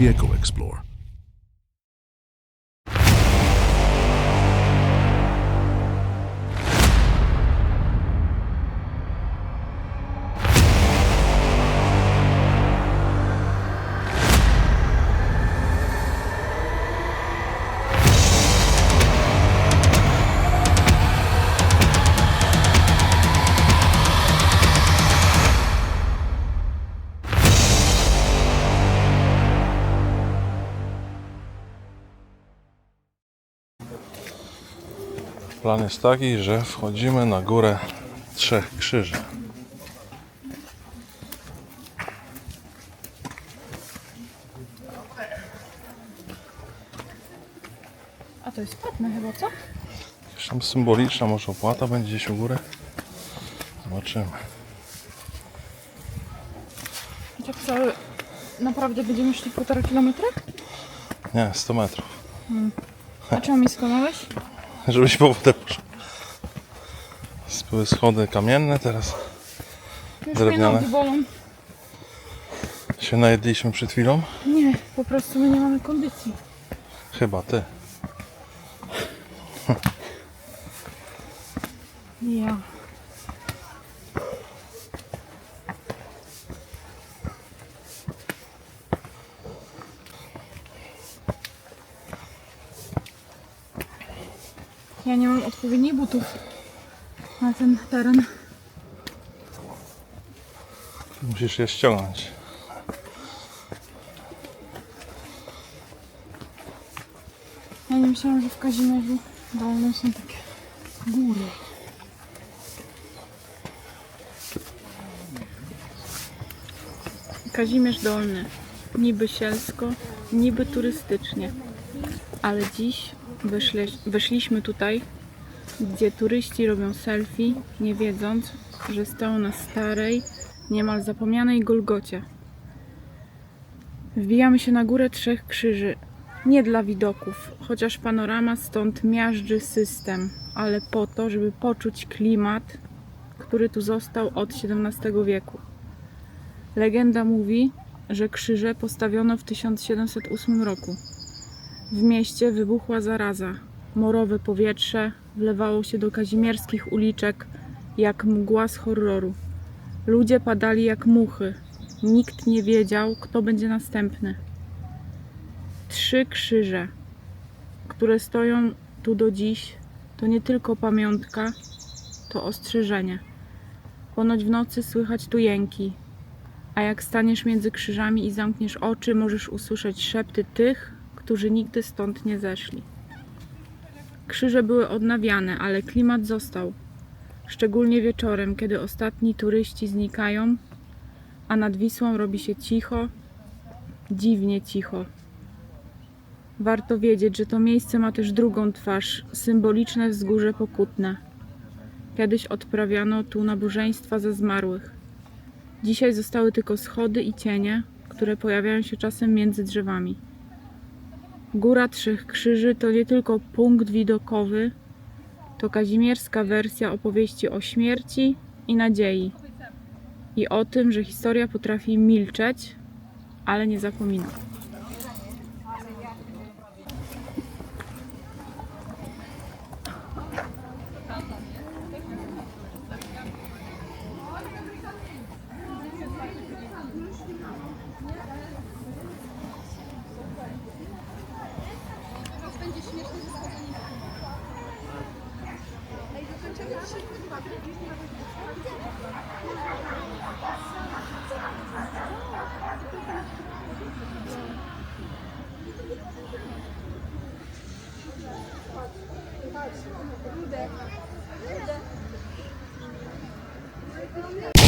Pieco Explore. Plan jest taki, że wchodzimy na górę Trzech Krzyży. A to jest płatne chyba, co? Jakaś tam symboliczna może opłata będzie gdzieś u góry. Zobaczymy. I tak cały... Naprawdę będziemy szli półtora kilometra? Nie, 100 metrów. A czemu mi skłamałeś? Żebyś po wodę poszedł. Były schody kamienne, teraz Już Drewniane? bolą. się najedliśmy przed chwilą. Nie, po prostu my nie mamy kondycji. Chyba ty. Ja. Ja nie mam odpowiednich butów na ten teren. Musisz je ściągnąć. Ja nie myślałam, że w Kazimierzu Dolnym są takie góry. Kazimierz Dolny. Niby sielsko, niby turystycznie. Ale dziś wyszle, wyszliśmy tutaj, gdzie turyści robią selfie, nie wiedząc, że stoją na starej, niemal zapomnianej Golgocie. Wbijamy się na górę Trzech Krzyży, nie dla widoków, chociaż panorama stąd miażdży system, ale po to, żeby poczuć klimat, który tu został od XVII wieku. Legenda mówi, że krzyże postawiono w 1708 roku. W mieście wybuchła zaraza. Morowe powietrze wlewało się do kazimierskich uliczek jak mgła z horroru. Ludzie padali jak muchy. Nikt nie wiedział, kto będzie następny trzy krzyże, które stoją tu do dziś, to nie tylko pamiątka, to ostrzeżenie. Ponoć w nocy słychać tu jęki, a jak staniesz między krzyżami i zamkniesz oczy, możesz usłyszeć szepty tych, którzy nigdy stąd nie zeszli. Krzyże były odnawiane, ale klimat został. Szczególnie wieczorem, kiedy ostatni turyści znikają, a nad Wisłą robi się cicho, dziwnie cicho. Warto wiedzieć, że to miejsce ma też drugą twarz, symboliczne wzgórze pokutne. Kiedyś odprawiano tu nabożeństwa za zmarłych. Dzisiaj zostały tylko schody i cienie, które pojawiają się czasem między drzewami. Góra Trzech Krzyży to nie tylko punkt widokowy, to kazimierska wersja opowieści o śmierci i nadziei. I o tym, że historia potrafi milczeć, ale nie zapomina. Буде. Буде.